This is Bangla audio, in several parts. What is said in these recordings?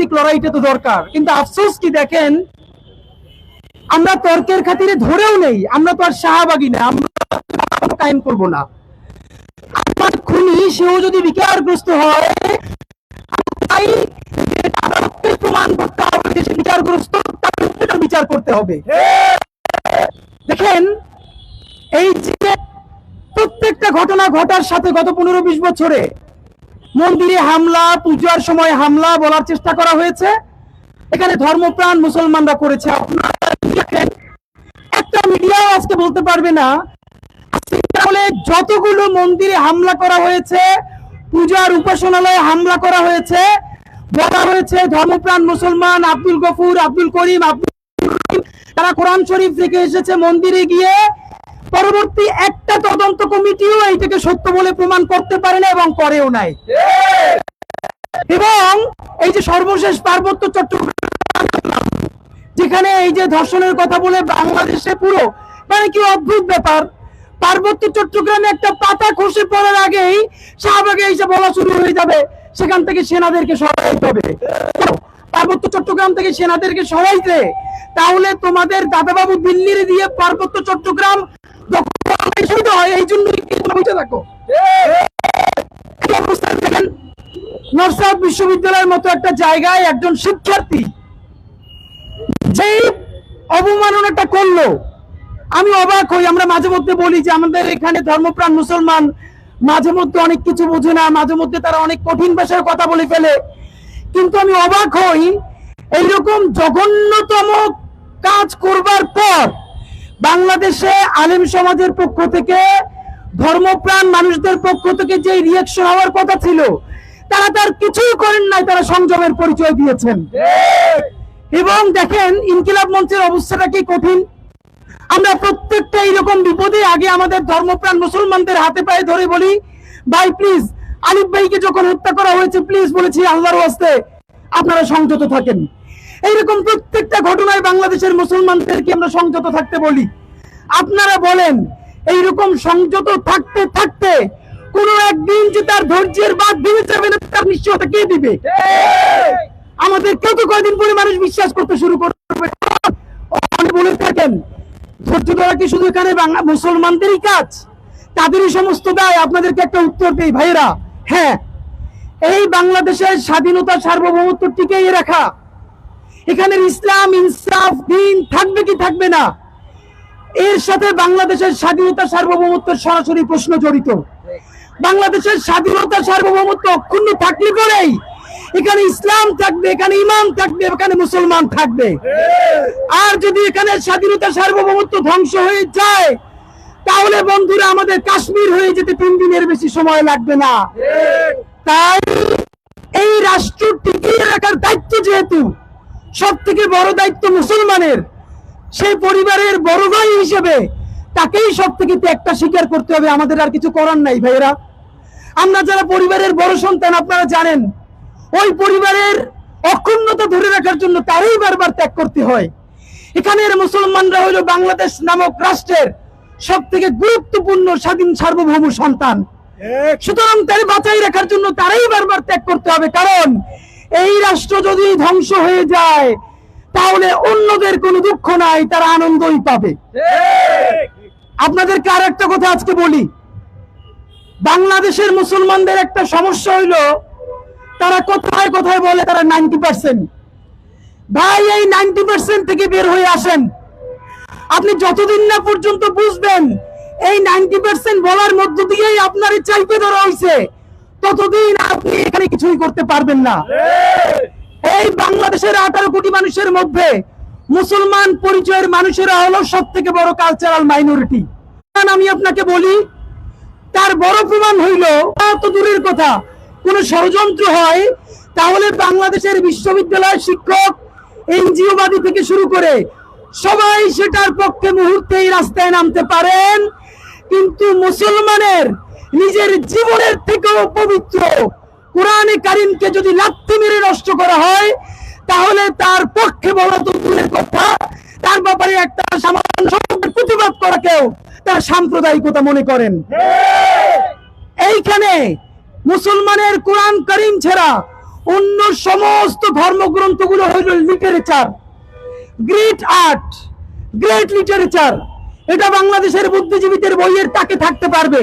ভিত্তিক লড়াইটা তো দরকার। কিন্তু আফসোস কি দেখেন? আমরা তর্কের খাতিরে ধরেও নেই। আমরা তো আর শাহবাগি না, আমরা কায়েম করব না। আমার খুনি, সেও যদি বিকারগ্রস্ত হয় প্রমাণ করতে হবে যে সে বিচারগ্রস্ত সেটা বিচার করতে হবে। দেখেন, এই যে প্রত্যেকটা ঘটনা ঘটার সাথে গত পনেরো বিশ বছরে মন্দিরে হামলা, পূজার সময় হামলা বলার চেষ্টা করা হয়েছে। এখানে ধর্মপ্রাণ মুসলমানরা করেছে। একটা মিডিয়াও আজকে বলতে পারবে না। তাহলে যতগুলো মন্দিরে হামলা করা হয়েছে, পূজার উপাসনালয়ে হামলা করা হয়েছে, বলা হয়েছে ধর্মপ্রাণ মুসলমান আব্দুল গফুর, আব্দুল করিম, আব্দুল তারা কোরআন শরীফ থেকে এসেছে মন্দিরে গিয়ে। পরবর্তী একটা তদন্ত কমিটিও এইটাকে সত্য বলে প্রমাণ করতে পারে না এবং করেও নাই। এবং এই যে সর্বশেষ পার্বত্য চট্টগ্রাম, যেখানে এই যে ধর্ষণের কথা বলে বাংলাদেশে পুরো মানে কি অদ্ভুত ব্যাপার। পার্বত্য চট্টগ্রামে একটা পাতা খসে পড়ার আগেই শাহবাগে এসে বলা শুরু হয়ে যাবে, সেখান থেকে সেনাদেরকে সরাইতে হবে। পার্বত্য চট্টগ্রাম থেকে সেনাদেরকে সরাইতে, তাহলে তোমাদের দাদাবাবু দিল্লির দিয়ে পার্বত্য চট্টগ্রাম করাটাই সুবিধা হয়, এই বিশ্ববিদ্যালয়ের মতো একটা জায়গায় একজন শিক্ষার্থী যেই অবমাননাটা করল, আমি অবাক হই, আমরা মাঝে মধ্যে বলি যে আমাদের এখানে ধর্মপ্রাণ মুসলমান, মাঝে মধ্যে অনেক কিছু বোঝে না, মাঝে মধ্যে তারা অনেক কঠিন ভাষায় কথা বলে ফেলে। কিন্তু আমি অবাক হই, এইরকম জঘন্যতম কাজ করবার পর বাংলাদেশে আলেম সমাজের পক্ষ থেকে, ধর্মপ্রাণ মানুষদের পক্ষ থেকে যে রিয়াকশন হওয়ার কথা ছিল, তারা তার কিছুই করেন নাই, তারা সংযমের পরিচয় দিয়েছেন। এবং দেখেন, ইনকিলাব মঞ্চের অবস্থাটা কি কঠিন? আমরা প্রত্যেকটা এইরকম বিপদে আগে আমাদের ধর্মপ্রাণ মুসলমানদের হাতে পায়ে ধরে বলি, ভাই প্লিজ আলিফ ভাইকে যখন হত্যা করা হয়েছে প্লিজ বলেছি আল্লাহর ওয়াস্তে আপনারা সংযত থাকেন। এইরকম প্রত্যেকটা ঘটনায় বাংলাদেশের মুসলমানদেরকে আমরা সংযত থাকতে বলি। আপনারা বলেন, এইরকম সংযত থাকতে থাকতে কোন একদিন যে তার ধৈর্যের বাদ ভেঙে যাবে না, তার নিশ্চয়তা কে দিবে? আমাদের কেউ তো কয়দিন পরে মানুষ বিশ্বাস করতে শুরু করবে? বলে থাকেন, ধৈর্য ধরা কি শুধু এখানে বাংলা মুসলমানদেরই কাজ? তাদেরই সমস্ত দায়, আপনাদেরকে একটা উত্তর দেই ভাইরা হ্যাঁ এই বাংলাদেশের স্বাধীনতা সার্বভৌমত্ব টিকিয়ে রাখা। এখানের ইসলাম ইনসাফ দিন থাকবে কি থাকবে না? এর সাথে বাংলাদেশের স্বাধীনতা সার্বভৌমত্বের সরাসরি প্রশ্ন জড়িত। বাংলাদেশের স্বাধীনতা সার্বভৌমত্ব অক্ষুণ্ণ থাকলে পরেই এখানে ইসলাম থাকবে এখানে ইমান থাকবে এখানে মুসলমান থাকবে। আর যদি এখানে স্বাধীনতা সার্বভৌমত্ব ধ্বংস হয়ে যায় তাহলে বন্ধুরা আমাদের কাশ্মীর হয়ে যেতে তিন দিনের বেশি সময় লাগবে না। তাই এই রাষ্ট্র টিকিয়ে রাখার দায়িত্ব যেহেতু সব থেকে বড় দায়িত্ব মুসলমানের। সেই পরিবারের বড় ভাই হিসেবে তাকেই সব থেকে ত্যাগটা স্বীকার করতে হবে। আমাদের আর কিছু করার নাই ভাইয়েরা। আমরা যারা পরিবারের বড় সন্তান আপনারা জানেন ওই পরিবারের অক্ষুণ্ণতা ধরে রাখার জন্য তারই বারবার ত্যাগ করতে হয়। এখানের মুসলমানরা হইল বাংলাদেশ নামক রাষ্ট্রের সব থেকে গুরুত্বপূর্ণ স্বাধীন সার্বভৌম সন্তান। সুতরাং তার বাঁচাই রাখার জন্য তারাই বারবার ত্যাগ করতে হবে। কারণ এই রাষ্ট্র যদি ধ্বংস হয়ে যায়, তাহলে অন্যদের কোনো দুঃখ নাই, তারা আনন্দই পাবে। আপনাদেরকে আর একটা কথা আজকে বলি। বাংলাদেশের মুসলমানদের একটা সমস্যা হইল, তারা কোথায় কোথায় বলে তারা নাইনটি পার্সেন্ট। ভাই, এই নাইনটি পার্সেন্ট থেকে বের হয়ে আসেন। আপনি যতদিন না পর্যন্ত বুঝবেন, এই নাইনটি পার্সেন্ট বলার মধ্য দিয়েই আপনার চাইতে ধরা হয়েছে ততদিন আপনি এখানে কিছুই করতে পারবেন না। এই বাংলাদেশের আঠারো কোটি মানুষের মধ্যে মুসলমান পরিচয়ের মানুষেরা হলো সব থেকে বড় কালচারাল মাইনরিটি আমি আপনাকে বলি তার বড় প্রমাণ হইল তা তো দূরের কথা কোন ষড়যন্ত্র হয় তাহলে বাংলাদেশের বিশ্ববিদ্যালয় শিক্ষক এনজিওবাদী থেকে শুরু করে সবাই সেটার পক্ষে মুহূর্তেই রাস্তায় নামতে পারেন। কিন্তু মুসলমানের নিজের জীবনের থেকেও পবিত্র। কোরআনে কারিমকে যদি লাথি মেরে নষ্ট করা হয়, তাহলে তার পক্ষে বলা তো দূরের কথা। তার ব্যাপারে একটা সামান্য শব্দের প্রতিবাদ করাকেও তার সাম্প্রদায়িকতা মনে করেন। এইখানে মুসলমানের কোরআন করিম ছাড়া অন্য সমস্ত ধর্মগ্রন্থগুলো হইল literature. Great art, great literature. এটা বাংলাদেশের বুদ্ধিজীবীদের বইয়ের তাকে থাকতে পারবে।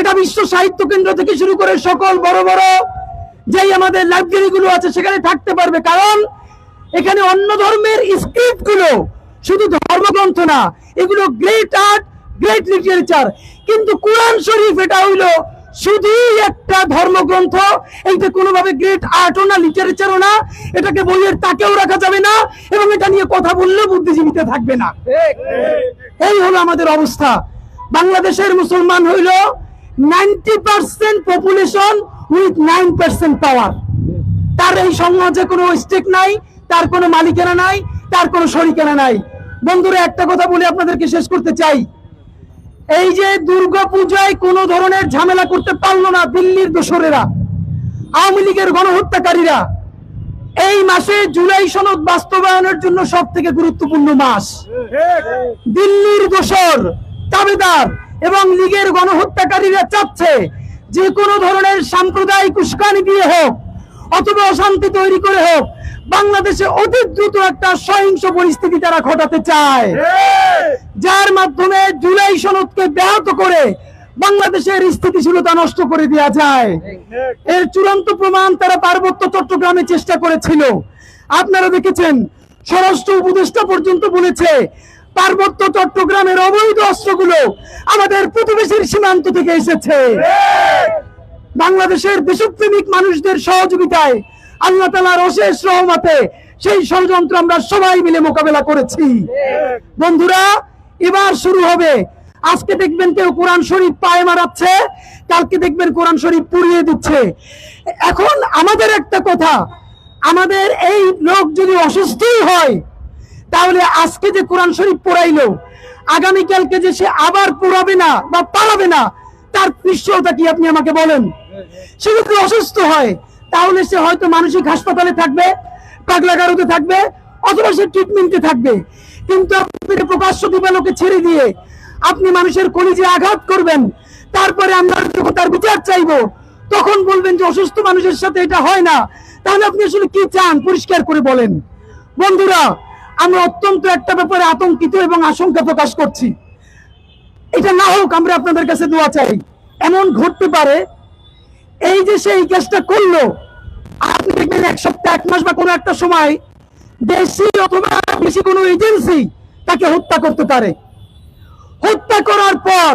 এটা বিশ্ব সাহিত্য কেন্দ্র থেকে শুরু করে সকল বড় বড় যেই আমাদের লাইব্রেরি গুলো আছে সেখানে থাকতে পারবে। কারণ এখানে অন্য ধর্মের স্ক্রিপ্টগুলো শুধু ধর্মগ্রন্থ না এগুলো গ্রেট আর্ট গ্রেট লিটারেচার কিন্তু কোরআন শরীফ এটা হইল শুধুই একটা ধর্মগ্রন্থ। এইটা কোনোভাবে গ্রেট আর্টও না লিটারেচারও না এটাকে বইয়ের তাকেও রাখা যাবে না এবং এটা নিয়ে কথা বললে বুদ্ধিজীবীতে থাকবে না। এই হলো আমাদের অবস্থা। বাংলাদেশের মুসলমান হইল ninety percent population with nine percent power তার এই সমাজে কোনো স্টেক নাই তার কোনো মালিকানা নাই তার কোনো শরিকানা নাই। বন্ধুরা একটা কথা বলে আপনাদেরকে শেষ করতে চাই। এই যে দুর্গা পূজায় কোনো ধরনের ঝামেলা করতে পারল না দিল্লির দোসরেরা আওয়ামী লীগের গণহত্যাকারীরা এই মাসে জুলাই সনদ বাস্তবায়নের জন্য সব থেকে গুরুত্বপূর্ণ মাস। দিল্লির দোসর দাবিদার এবং লীগের গণহত্যাকারীরা চাচ্ছে যে কোনো ধরনের সাম্প্রদায়িক উস্কানি দিয়ে হোক অথবা অশান্তি তৈরি করে হোক বাংলাদেশে অতি দ্রুত একটা সহিংস পরিস্থিতি তারা ঘটাতে চায়। যার মাধ্যমে জুলাই সনদকে ব্যাহত করে বাংলাদেশের স্থিতিশীলতা নষ্ট করে দেওয়া যায়। এর চূড়ান্ত প্রমাণ তারা পার্বত্য চট্টগ্রামে চেষ্টা করেছিল। আপনারা দেখেছেন স্বরাষ্ট্র উপদেষ্টা পর্যন্ত বলেছে পার্বত্য চট্টগ্রামের অবৈধ অস্ত্রগুলো আমাদের প্রতিবেশীর সীমান্ত থেকে এসেছে। বাংলাদেশের দেশপ্রেমিক মানুষদের সহযোগিতায় আল্লাহ তালার অশেষ রহমতে সেই ষড়যন্ত্র আমরা সবাই মিলে মোকাবেলা করেছি। বন্ধুরা, এবার শুরু হবে। আজকে দেখবেন কেউ কোরআন শরীফ পায়ে মারাচ্ছে, কালকে দেখবেন কোরআন শরীফ পুড়িয়ে দিচ্ছে। এখন আমাদের একটা কথা, আমাদের এই লোক যদি অসুস্থই হয় তাহলে আজকে যে কোরআন শরীফ পড়াইলো আগামীকালকে যে সে আবার পড়াবে না বা পালাবে না, তার নিশ্চয়তা কি আপনি আমাকে বলেন? সে যদি অসুস্থ হয়, তাহলে সে হয়তো মানসিক হাসপাতালে থাকবে পাগলাগারোতে থাকবে, অথবা সে ট্রিটমেন্টে থাকবে। কিন্তু আপনি প্রকাশ্য দিবালোকে ছেড়ে দিয়ে আপনি মানুষের কলিজে আঘাত করবেন, তারপরে আমরা যখন তার বিচার চাইব, তখন বলবেন যে অসুস্থ মানুষের সাথে এটা হয় না। তাহলে আপনি আসলে কি চান? পরিষ্কার করে বলেন। বন্ধুরা আমরা অত্যন্ত একটা ব্যাপারে আতঙ্কিত এবং আশঙ্কা প্রকাশ করছি। এটা না হোক আমরা আপনাদের কাছে দোয়া চাই। এমন ঘটতে পারে, এই যে সে এই কাজটা করল আপনি দেখবেন এক সপ্তাহ, এক মাস বা কোনো একটা সময় দেশি অথবা বেশি কোনো এজেন্সি তাকে হত্যা করতে পারে। হত্যা করার পর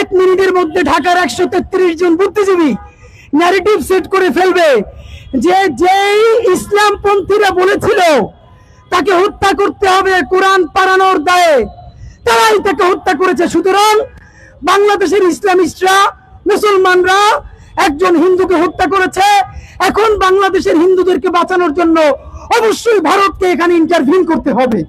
এক মিনিটের মধ্যে ঢাকার একশো তেত্রিশ জন বুদ্ধিজীবী ন্যারেটিভ সেট করে ফেলবে যে যেই ইসলাম পন্থীরা বলেছিল তাকে হত্যা করতে হবে কোরআন পাড়ানোর দায়ে। তারাই তাকে হত্যা করেছে। সুতরাং বাংলাদেশের ইসলামিস্টরা, মুসলমানরা একজন হিন্দুকে হত্যা করেছে। এখন বাংলাদেশের হিন্দুদেরকে বাঁচানোর জন্য অবশ্যই ভারতকে এখানে ইন্টারভিউ করতে হবে।